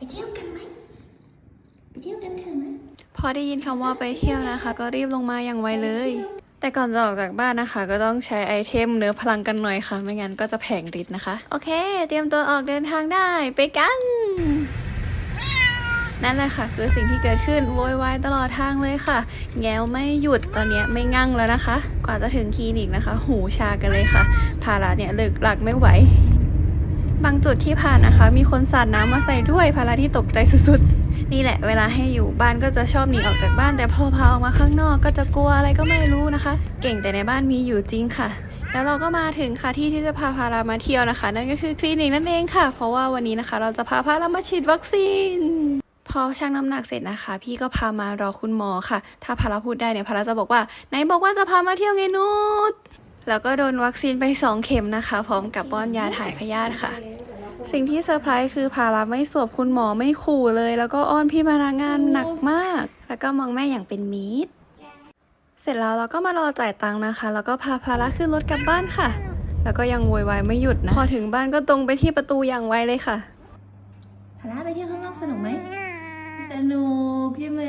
ไปเที่ยวกันไหมไปเที่ยวกันเถอะนะพอได้ยินคำว่าไปเที่ยวนะคะ ก็รีบลงมาอย่างไวเลย แต่ก่อนจะออกจากบ้านนะคะ ก็ต้องใช้ไอเทมเนื้อพลังกันหน่อยค่ะ ไม่งั้นก็จะแผงฤทธิ์นะคะ โอเค เตรียมตัวออกเดินทางได้ไปกัน นั่นแหละค่ะ คือสิ่งที่เกิดขึ้นโวยวายตลอดทางเลยค่ะ แงวไม่หยุดตอนนี้ไม่งั่งแล้วนะคะ กว่าจะถึงคลินิกนะคะ หูชากันเลยค่ะภาระเนี่ยเลิกหลักไม่ไหวางจุดที่ผ่านนะคะ มีคนสาดน้ำมาใส่ด้วยภาระที่ตกใจสุดๆ นี่แหละเวลาให้อยู่บ้านก็จะชอบหนีออกจากบ้าน แต่พอพาออกมาข้างนอกก็จะกลัวอะไรก็ไม่รู้นะคะ เก่งแต่ในบ้านมีอยู่จริงค่ะแล้วเราก็มาถึงค่ะที่ที่จะพาพารามาเที่ยวนะคะ นั่นก็คือคลินิกนั่นเองค่ะ เพราะว่าวันนี้นะคะ เราจะพาพารามาฉีดวัคซีน พอชั่งน้ำหนักเสร็จนะคะ พี่ก็พามารอคุณหมอค่ะ ถ้าพาราพูดได้เนี่ยพาราจะบอกว่าไหนบอกว่าจะพามาเที่ยวไงนุช แล้วก็โดนวัคซีนไปสองเข็มนะคะ พร้อมกับป้อนยาถ่ายพยาธิค่ะ สิ่งที่เซอร์ไพรส์คือพาราไม่สวบคุณหมอไม่ขู่เลย แล้วก็อ้อนพี่พนักงานหนักมาก แล้วก็มองแม่อย่างเป็นมิตรเสร็จแล้วเราก็มารอจ่ายตังค์นะคะ แล้วก็พาพาราขึ้นรถกลับบ้านค่ะ แล้วก็ยังโวยวายไม่หยุดนะ พอถึงบ้านก็ตรงไปที่ประตูอย่างไวเลยค่ะพาราไปเที่ยวข้างนอกสนุกไหมสนุกใช่ไหม